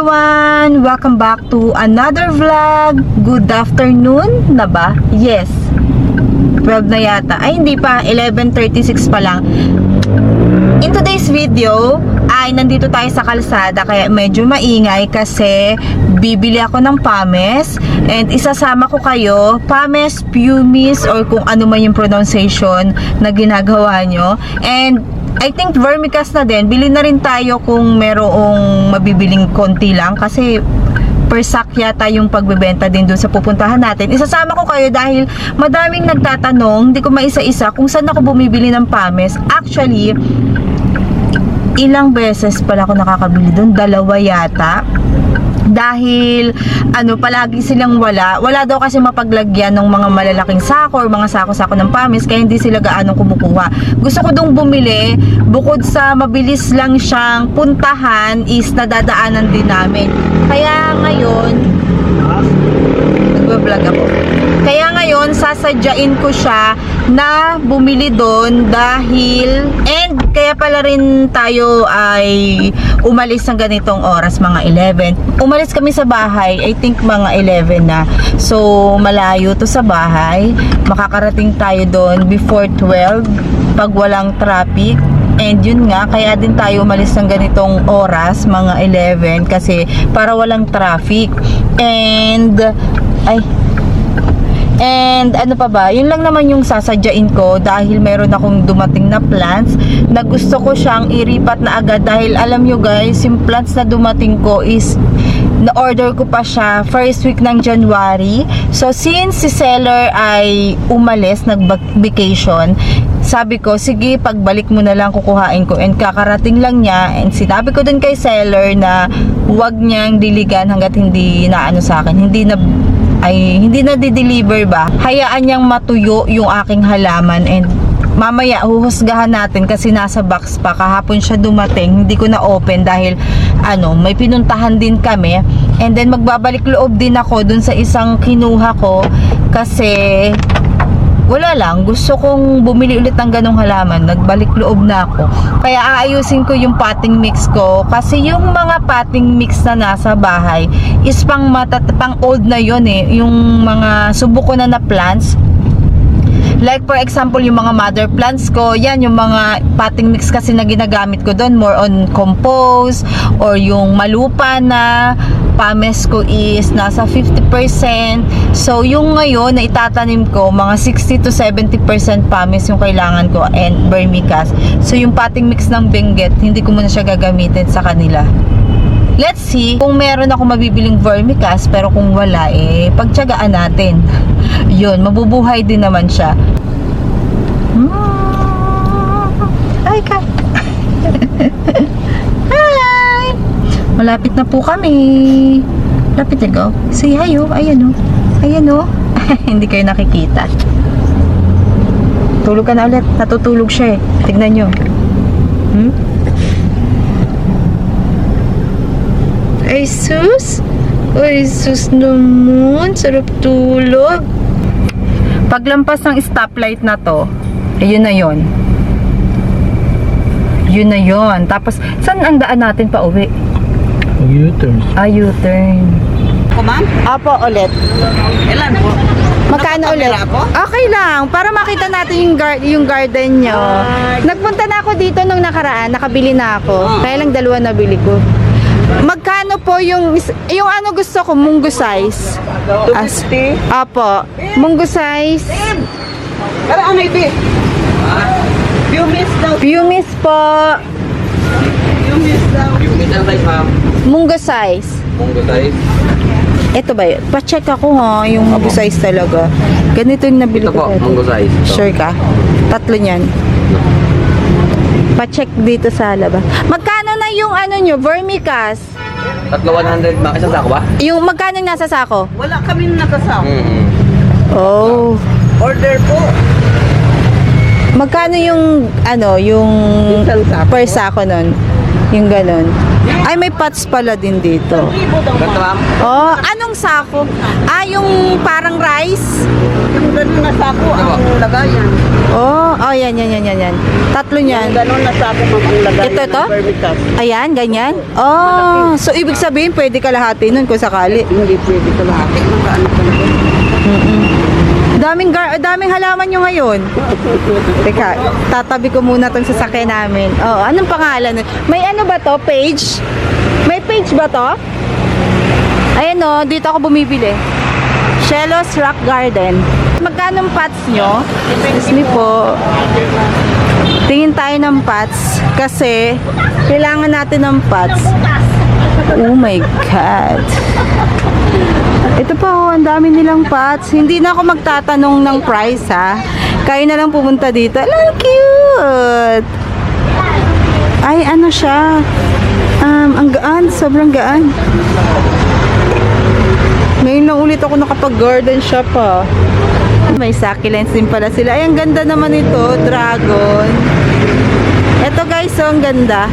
everyone! Welcome back to another vlog. Good afternoon na ba? Yes. 12 na yata. Ay, hindi pa. 11.36 pa lang. In today's video, ay nandito tayo sa kalsada kaya medyo maingay kasi bibili ako ng pames and isasama ko kayo pames, pumis or kung ano man yung pronunciation na ginagawa nyo and I think vermicast na din bili na rin tayo kung merong mabibiling konti lang kasi per sack yata yung pagbebenta din doon sa pupuntahan natin. Isasama ko kayo dahil madaming nagtatanong, hindi ko maisa-isa kung saan ako bumibili ng pames. Actually, ilang beses pala ako nakakabili doon, dalawa yata. Dahil ano palagi silang wala. Wala daw kasi mapaglagyan ng mga malalaking sako or mga sako-sako ng pamis kaya hindi sila gaano kumukuha. Gusto ko dong bumili bukod sa mabilis lang siyang puntahan is nadadaanan din namin. Kaya ngayon nagbablog ako. Kaya ngayon sasadyain ko siya na bumili doon dahil and kaya pala rin tayo ay umalis ng ganitong oras mga 11 umalis kami sa bahay I think mga 11 na. So malayo to sa bahay. Makakarating tayo doon before 12 pag walang traffic. And yun nga, kaya din tayo umalis ng ganitong oras, mga 11, kasi para walang traffic. And, ay, And ano pa ba, yun lang naman yung sasadyain ko dahil meron akong dumating na plants na gusto ko siyang iripat na agad dahil alam nyo guys, yung plants na dumating ko is na-order ko pa siya first week ng January. So since si seller ay umalis, nag-vacation, sabi ko, sige, pagbalik mo na lang kukuhain ko and kakarating lang niya and sinabi ko din kay seller na huwag niyang diligan hanggat hindi na ano sa akin, hindi na ay hindi na di-deliver ba? Hayaan niyang matuyo yung aking halaman and mamaya huhusgahan natin kasi nasa box pa. Kahapon siya dumating hindi ko na open dahil ano may pinuntahan din kami. And then magbabalik loob din ako dun sa isang kinuha ko kasi wala lang, gusto kong bumili ulit ng ganong halaman. Nagbalik loob na ako. Kaya aayusin ko yung potting mix ko. Kasi yung mga potting mix na nasa bahay is pang, matat pang old na yon eh. Yung mga subo ko na na plants. Like for example, yung mga mother plants ko, yan yung mga potting mix kasi na ginagamit ko doon. More on compost or yung malupa na pames ko is nasa 50%. So, yung ngayon na itatanim ko, mga 60 to 70% pames yung kailangan ko and vermicast. So, yung potting mix ng Benguet, hindi ko muna siya gagamitin sa kanila. Let's see kung meron ako mabibiling vermicast pero kung wala eh pagtiyagaan natin. Yun, mabubuhay din naman siya. Hmm. Ay ka. Hi. Malapit na po kami. Lapit na go. Say hi oh. Ayan oh. Ayan oh. Hindi kayo nakikita. Tulog ka na ulit. Natutulog siya eh. Tignan nyo. Hmm? Ay, sus. Ay, sus naman. Sarap tulog. Paglampas ng stoplight na to, ayun na yon. Yun na yon. Tapos, saan ang daan natin pa uwi? U-turn. Ah, U-turn. Ko, ma'am? Apo, ulit. Ilan po? Magkano ulit? Po? Okay lang, para makita natin yung, gar- yung garden nyo. Nagpunta na ako dito nung nakaraan, nakabili na ako. Ah. Kaya lang dalawa nabili ko. Magkano po yung, yung ano gusto ko, munggo size? As- 250? Apo, munggo size. Pero ang ibi? Few minutes daw. Pumis po, minutes daw. Yung isang size, ma'am. munggo size. Munggo size. Ito ba yun? Pa-check ako ha, yung munggo size talaga. Ganito yung nabili Ito ko. po, dati. munggo size. Ito. Sure ka? Tatlo niyan. Pa-check dito sa labas. Magkano yung ano nyo, vermicast? Tatlo 100, ma'am. Isang sako ba? Yung magkano yung nasa sako? Wala kami nakasama. Mm-hmm. Oh. Order po. Magkano yung ano, yung per sako nun? Yung ganun. Ay, may pots pala din dito. Oh, anong sako? Ah, yung parang rice? Yung gano'n na sako ang lagayan. Oh, oh, yan, yan, yan, yan, yan. Tatlo Yung niyan. gano'n na sako ang lagayan Ito, ito? ng vermicast. Ayan, ganyan. Oh, so ibig sabihin pwede kalahati nun kung sakali. Hindi pwede ka lahat. Magkano ka na Daming gar daming halaman nyo ngayon. Teka, tatabi ko muna tong sasakyan namin. Oh, anong pangalan? May ano ba to? Page? May page ba to? Ayan o, dito ako bumibili. Shellos Rock Garden. Magkano pots nyo? Excuse me po. Tingin tayo ng pots kasi kailangan natin ng pots. Oh my God. Ito pa oh, ang dami nilang pots. Hindi na ako magtatanong ng price ha. Kayo na lang pumunta dito. Ang cute! Ay, ano siya? Um, ang gaan, sobrang gaan. Ngayon lang ulit ako nakapag-garden shop ha. May succulents din pala sila. Ay, ang ganda naman ito, dragon. Ito guys, so ang ganda.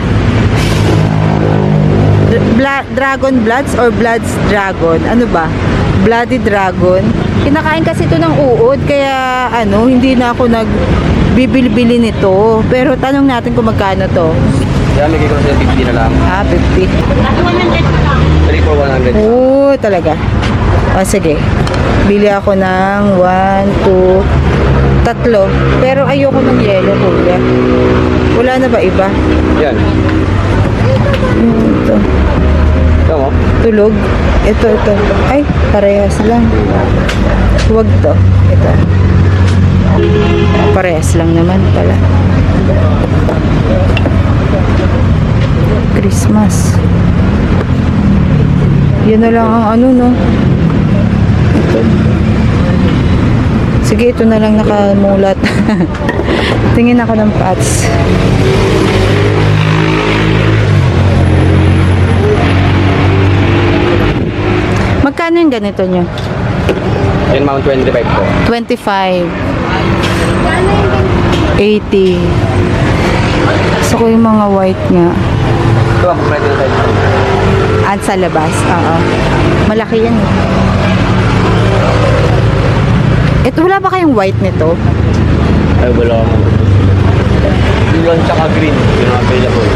Bla- dragon bloods or bloods dragon? Ano ba? Bloody dragon. Kinakain kasi ito ng uod kaya ano, hindi na ako nag bibili nito. Pero tanong natin kung magkano to. Kaya may ko sa 50 na lang. Ah, 50. 3 for 100. Oo, talaga. O, sige. Bili ako ng 1, 2, tatlo. Pero ayoko ng yellow, kuya. Wala na ba iba? Yan. Ito. Ito mo. Tulog. Ito, ito. Ay, parehas lang. Huwag to. Ito. Parehas lang naman pala. Christmas. Yan na lang ang ano, no? Ito. Sige, ito na lang nakamulat. Tingin ako ng pots. Magkano yung ganito nyo? Yan ma'am 25 po. 25 80 Gusto ko yung mga white nga Ito ang pwede na size. At sa labas, oo Malaki yan eh Ito, wala ba kayong white nito? Ay, wala mo. Yun tsaka green. Yung available.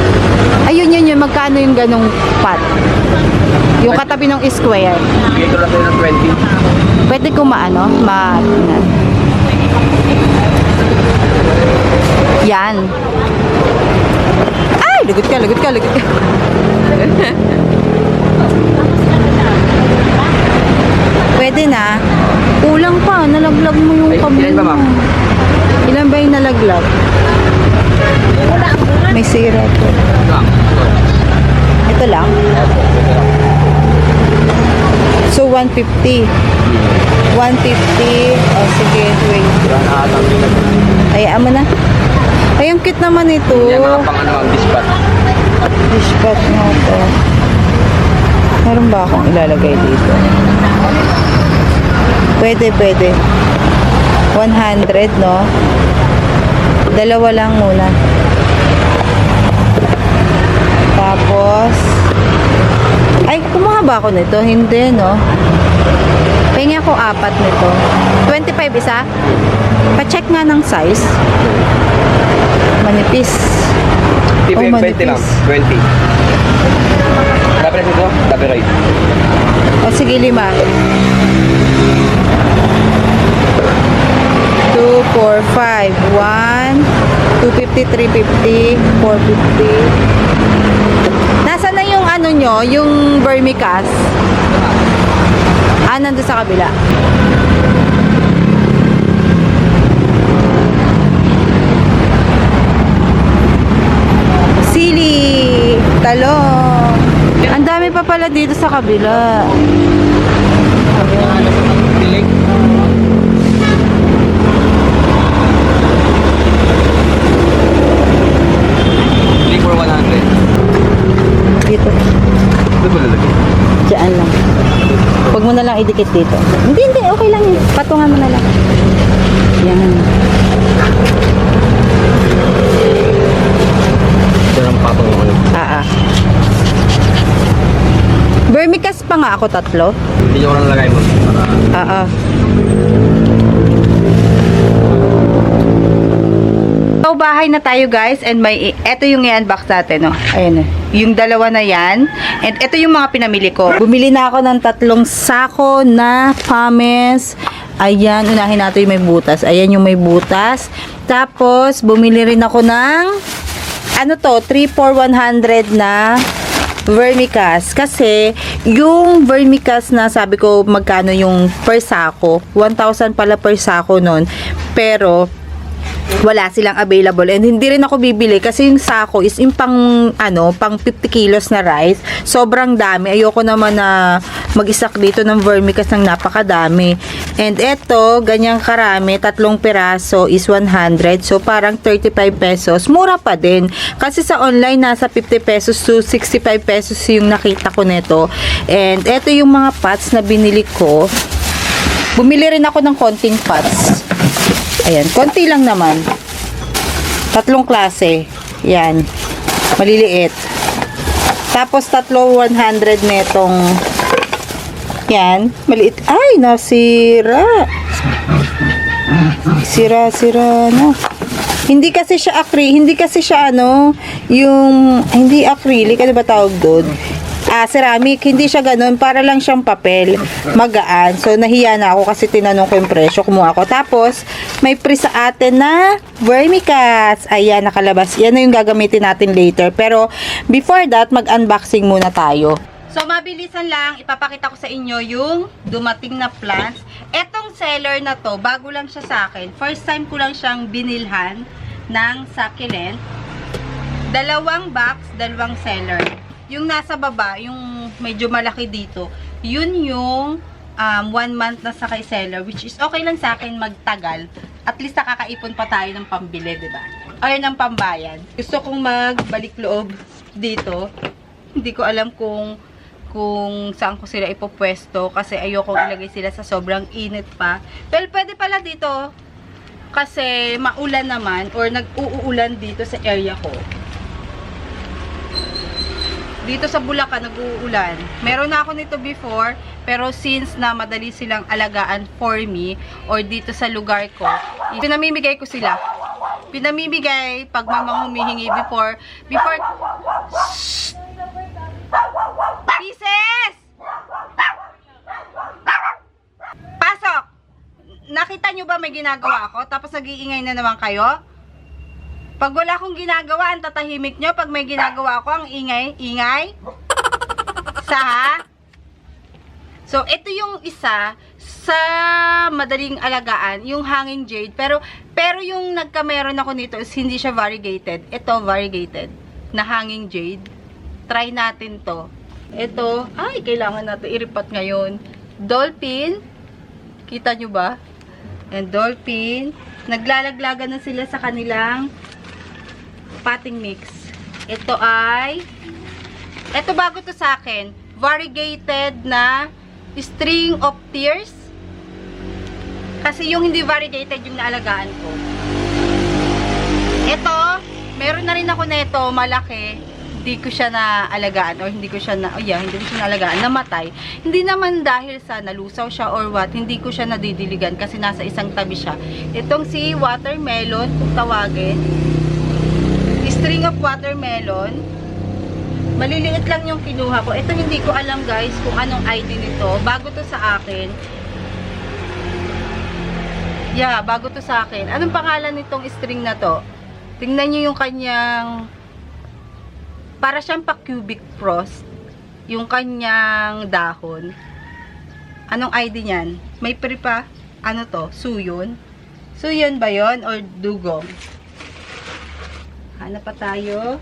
Ayun yun yun, magkano yung ganong pot? Yung katabi ng square ko lang sa'yo ng 20. Pwede ko maano? Ma... Yan. Ay! Lagot ka, lagot ka, lagot ka. Pwede na. Kulang pa. Nalaglag mo yung kamay ilan ba, ma'am? Ilan ba yung nalaglag? May sira to. Ito ma'am. Ito lang. So, 150. 150. Oh, sige. Wait. Ang. Hayaan mo na. Ay, ang cute naman ito. Yan mga pang ano ma'am, dispat. Dishpat nga to. Meron ba akong ilalagay dito? Pwede, pwede. 100, no? Dalawa lang muna. Tapos, ay, kumuha ba ako nito? Hindi, no? Pahingi ako apat nito. 25 isa? Pa-check nga ng size. Manipis. Tipo Oh, yung 20 ma'am. manipis. 20. Sabi na ito, sabi right. O sige, lima. 2, 4, 5. 1, 250, 350, 450. Nyo, yung vermicast? Ah, nandun sa kabila. Sili, talong. Ang dami pa pala dito sa kabila. Piling. Three for 100. Dito. Ito ba lalagay? Diyan lang. Idikit dito. Hindi, hindi. Okay lang yun. Patungan mo na lang. Yan. Ito lang patong mo. Ah, ah. Vermicast pa nga ako tatlo. Hindi ko lang lagay mo. Para Ah, ah. Bahay na tayo guys and may eto yung i-unbox natin, no. Ayan na. Yung dalawa na yan. And eto yung mga pinamili ko. Bumili na ako ng tatlong sako na pames. Ayan, unahin natin yung may butas. Ayan yung may butas. Tapos, bumili rin ako ng ano to, 3 for 100 na vermicast. Kasi, yung vermicast na sabi ko magkano yung per sako, 1,000 pala per sako nun. Pero, wala silang available and hindi rin ako bibili kasi yung sako is yung pang ano pang 50 kilos na rice. Sobrang dami. Ayoko naman na mag-isak dito ng vermicast ng napakadami. And eto ganyang karami tatlong piraso is 100 so parang 35 pesos. Mura pa din. Kasi sa online nasa 50 pesos to 65 pesos yung nakita ko nito and eto yung mga pots na binili ko. Bumili rin ako ng konting pots Ayan, konti lang naman. Tatlong klase. Yan. Maliliit. Tapos tatlo 100 netong yan, maliit. Ay, nasira. Sira, sira, no. Hindi kasi siya acrylic, hindi kasi siya ano, yung, hindi acrylic, ano ba tawag doon? Ah, ceramic, hindi siya ganun, para lang siyang papel, magaan. So, nahiya na ako kasi tinanong ko yung presyo, kumuha ako. Tapos, may free sa atin na vermicast. Ayan, nakalabas. Yan na yung gagamitin natin later. Pero, before that, mag-unboxing muna tayo. So, mabilisan lang, ipapakita ko sa inyo yung dumating na plants. Etong seller na to, bago lang siya sa akin. First time ko lang siyang binilhan ng succulent. Dalawang box, dalawang seller. Yung nasa baba, yung medyo malaki dito, yun yung um, one month na sa kay seller, which is okay lang sa akin magtagal. At least nakakaipon pa tayo ng pambili, ba? Or ng pambayan. Gusto kong magbalik loob dito. Hindi ko alam kung kung saan ko sila ipopwesto kasi ayoko ilagay sila sa sobrang init pa. Well, pwede pala dito kasi maulan naman or nag-uulan dito sa area ko. Dito sa Bulacan, nag-uulan. Meron na ako nito before, pero since na madali silang alagaan for me, or dito sa lugar ko, pinamimigay ko sila. Pinamimigay pag mamang humihingi before, before, Pieces! Pasok! Nakita nyo ba may ginagawa ako? Tapos nag-iingay na naman kayo? Pag wala akong ginagawa, ang tatahimik nyo. Pag may ginagawa ako, ang ingay, ingay. Sa? So, ito yung isa sa madaling alagaan, yung hanging jade. Pero, pero yung nagkameron ako nito is hindi siya variegated. Ito, variegated na hanging jade. Try natin to. Ito, ay, kailangan natin iripat ngayon. Dolphin. Kita nyo ba? And dolphin. Naglalaglagan na sila sa kanilang potting mix. Ito ay, ito bago to sa akin, variegated na string of tears. Kasi yung hindi variegated yung naalagaan ko. Ito, meron na rin ako nito, malaki. Hindi ko siya naalagaan or hindi ko siya na, oh yeah, hindi ko siya naalagaan, namatay. Hindi naman dahil sa nalusaw siya or what, hindi ko siya nadidiligan kasi nasa isang tabi siya. Itong si watermelon, kung tawagin, string of watermelon. Maliliit lang yung kinuha ko. Ito hindi ko alam guys kung anong ID nito. Bago to sa akin. Yeah, bago to sa akin. Anong pangalan nitong string na to? Tingnan nyo yung kanyang para siyang pa cubic frost yung kanyang dahon. Anong ID niyan? May pre pa? Ano to? Suyon? Suyon ba yon or dugong? Hanap pa tayo.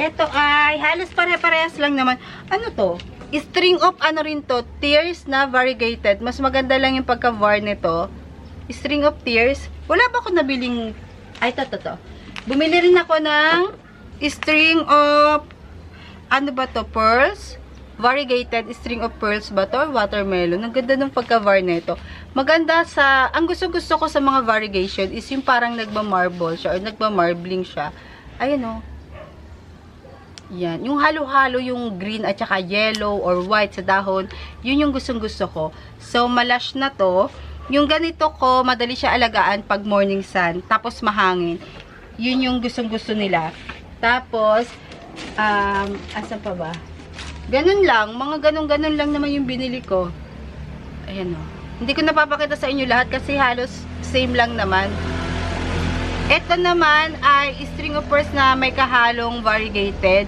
Ito ay halos pare-parehas lang naman. Ano to? String of ano rin to? Tears na variegated. Mas maganda lang yung pagka-var nito. String of tears. Wala ba ako nabiling... Ay, to, to, to. Bumili rin ako ng string of ano ba to? Pearls? Variegated string of pearls ba to watermelon. Ang ganda ng pagka-var nito. Maganda sa, ang gusto-gusto ko sa mga variegation is yung parang nagma-marble siya or nagma-marbling siya. Ayan o. Yan. Yung halo-halo yung green at saka yellow or white sa dahon, yun yung gustong-gusto ko. So, malash na to. Yung ganito ko, madali siya alagaan pag morning sun. Tapos mahangin. Yun yung gustong-gusto nila. Tapos, um, asan pa ba? Ganun lang. Mga ganun-ganun lang naman yung binili ko. Ayan o. Hindi ko napapakita sa inyo lahat kasi halos same lang naman. Ito naman ay string of pearls na may kahalong variegated.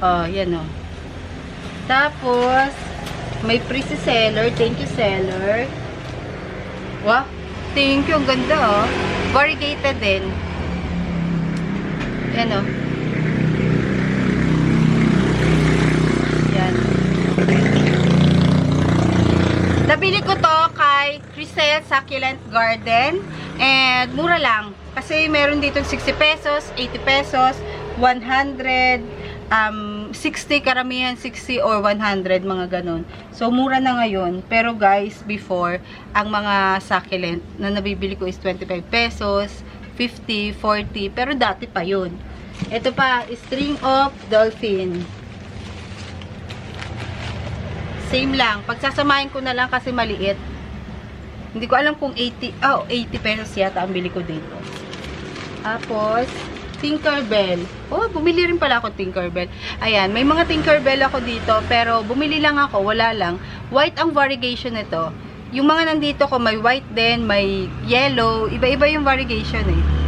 Oh, yan o. Tapos, may pretty seller. Thank you, seller. Wow. Thank you. Ang ganda, oh. Variegated din. Yan, oh. Yan. Nabili ko to kay Crisel Succulent Garden. And mura lang. Kasi meron dito 60 pesos, 80 pesos, 100, um, 60, karamihan 60 or 100, mga ganun. So, mura na ngayon. Pero guys, before, ang mga succulent na nabibili ko is 25 pesos, 50, 40, pero dati pa yun. Ito pa, string of dolphin. Same lang. Pagsasamahin ko na lang kasi maliit. Hindi ko alam kung 80, oh, 80 pesos yata ang bili ko dito. Tapos, Tinkerbell. Oh, bumili rin pala ako Tinkerbell. Ayan, may mga Tinkerbell ako dito, pero bumili lang ako, wala lang. White ang variegation nito. Yung mga nandito ko, may white din, may yellow, iba-iba yung variegation eh.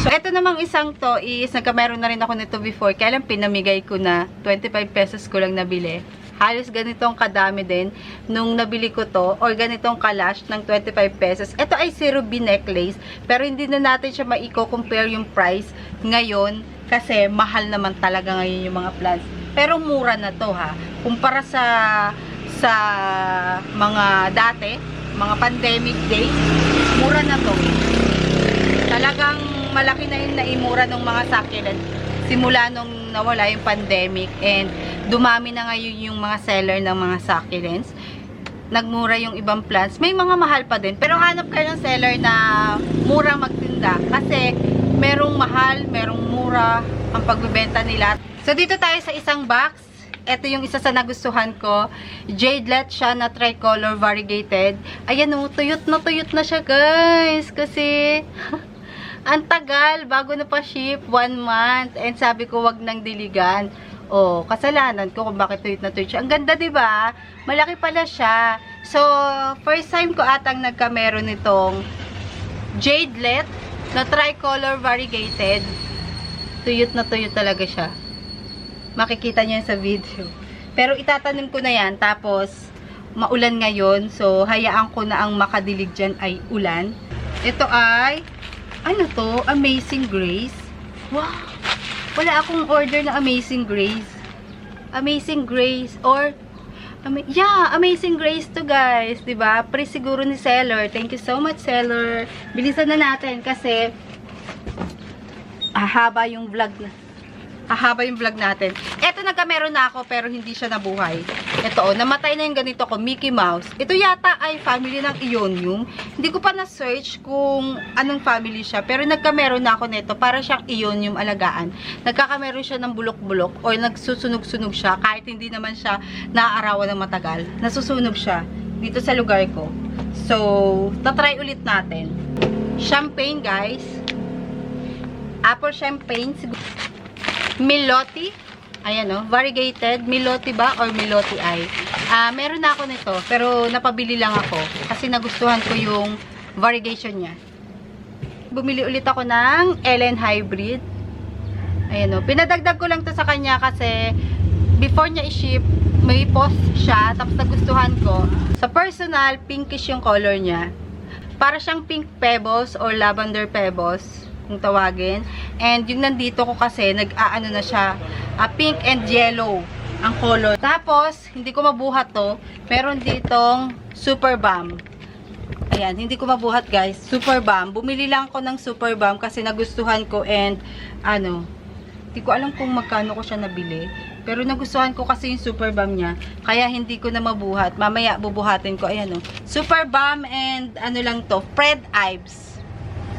So, ito namang isang to is, nagkameron na rin ako nito before, kaya lang pinamigay ko na, 25 pesos ko lang nabili. Halos ganitong kadami din nung nabili ko to, or ganitong kalash ng 25 pesos. Ito ay si Ruby necklace, pero hindi na natin siya maiko-compare yung price ngayon, kasi mahal naman talaga ngayon yung mga plants. Pero mura na to ha, kumpara sa sa mga dati, mga pandemic days, mura na to talagang malaki na yung naimura ng mga succulent simula nung nawala yung pandemic and dumami na ngayon yung mga seller ng mga succulents nagmura yung ibang plants may mga mahal pa din pero hanap kayo ng seller na murang magtinda kasi merong mahal, merong mura ang pagbebenta nila so dito tayo sa isang box ito yung isa sa nagustuhan ko. Jadelet siya na tricolor variegated. Ayan o, tuyot na tuyot na siya guys. Kasi, ang tagal, bago na pa ship, one month. And sabi ko, wag nang diligan. Oh, kasalanan ko kung bakit tuyot na siya. Ang ganda, 'di ba? Malaki pala siya. So, first time ko atang nagkamero nitong Jadelet na tricolor variegated. Tuyot na tuyot talaga siya. Makikita niyo sa video. Pero itatanim ko na yan, tapos maulan ngayon, so hayaan ko na ang makadilig dyan ay ulan. Ito ay, ano to? Amazing Grace. Wow! Wala akong order na Amazing Grace. Amazing Grace or Ama yeah, Amazing Grace to guys, 'di ba? Pre siguro ni seller. Thank you so much seller. Bilisan na natin kasi ahaba yung vlog na. Ahaba yung vlog natin. Eto nagkameron na ako pero hindi siya nabuhay. Ito oh, namatay na yung ganito ko, Mickey Mouse. Ito yata ay family ng Ionium. Hindi ko pa na-search kung anong family siya. Pero nagkameron na ako nito para siyang Ionium alagaan. Nagkakameron siya ng bulok-bulok or nagsusunog-sunog siya kahit hindi naman siya naaarawan ng matagal. Nasusunog siya dito sa lugar ko. So, tatry ulit natin. Champagne guys. Apple champagne. Miloti. Ayan o, variegated. Miloti ba or Miloti ay? Ah, meron na ako nito, pero napabili lang ako kasi nagustuhan ko yung variegation niya. Bumili ulit ako ng Ellen Hybrid. Ayan o, pinadagdag ko lang to sa kanya kasi before niya i-ship, may post siya, tapos nagustuhan ko. Sa personal, pinkish yung color niya. Para siyang pink pebbles or lavender pebbles kung tawagin. And yung nandito ko kasi, nag-aano na siya, ah, pink and yellow ang color. Tapos, hindi ko mabuhat to. Meron ditong super balm. Ayan, hindi ko mabuhat guys. Super balm. Bumili lang ako ng super balm kasi nagustuhan ko and ano, Hindi ko alam kung magkano ko siya nabili. Pero nagustuhan ko kasi yung super bomb niya. Kaya hindi ko na mabuhat. Mamaya bubuhatin ko. Ayan o. Super bomb and ano lang to. Fred Ives.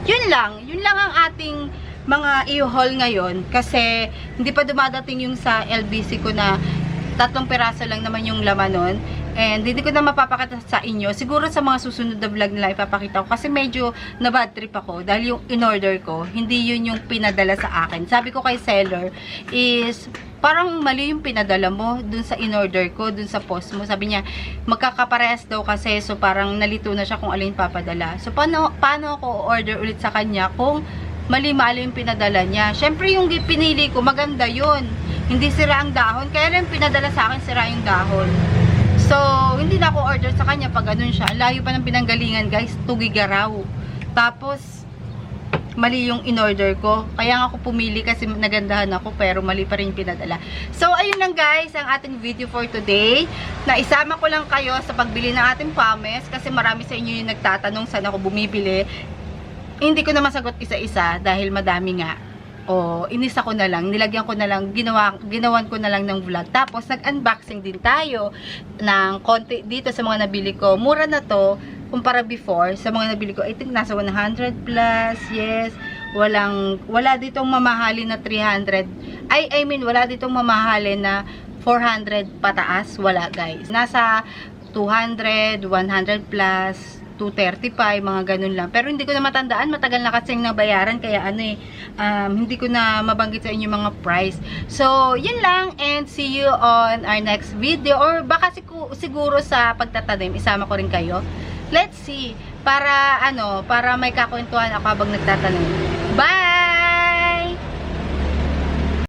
Yun lang. Yun lang ang ating mga i-haul ngayon. Kasi hindi pa dumadating yung sa LBC ko na tatlong peraso lang naman yung laman nun. And hindi ko na mapapakita sa inyo. Siguro sa mga susunod na vlog nila ipapakita ko. Kasi medyo na bad trip ako. Dahil yung in-order ko, hindi yun yung pinadala sa akin. Sabi ko kay seller is parang mali yung pinadala mo dun sa in-order ko, dun sa post mo. Sabi niya, magkakaparehas daw kasi. So parang nalito na siya kung alin papadala. So paano, paano ako order ulit sa kanya kung mali-mali yung pinadala niya. Siyempre yung pinili ko, maganda yun. Hindi sira ang dahon. Kaya lang pinadala sa akin, sira yung dahon. So, hindi na ako order sa kanya pag ganun siya. Layo pa ng pinanggalingan, guys. Tugigaraw. Tapos, mali yung in-order ko. Kaya nga ako pumili kasi nagandahan ako pero mali pa rin pinadala. So, ayun lang guys ang ating video for today. Na isama ko lang kayo sa pagbili ng ating pames kasi marami sa inyo yung nagtatanong saan ako bumibili. Hindi ko na masagot isa-isa dahil madami nga. O, inisa ko na lang, nilagyan ko na lang, ginawa, ginawan ko na lang ng vlog. Tapos, nag-unboxing din tayo ng konti dito sa mga nabili ko. Mura na to, kumpara before, sa mga nabili ko, I think nasa 100 plus, yes. Walang, wala ditong mamahalin na 300. I, I mean, wala ditong mamahalin na 400 pataas. Wala, guys. Nasa 200, 100 plus, 235, mga ganun lang. Pero hindi ko na matandaan, matagal na kasing nabayaran, kaya ano eh, um, hindi ko na mabanggit sa inyo mga price. So, yun lang, and see you on our next video, or baka siguro sa pagtatanim, isama ko rin kayo. Let's see, para ano, para may kakwentuhan ako habang nagtatanim. Bye!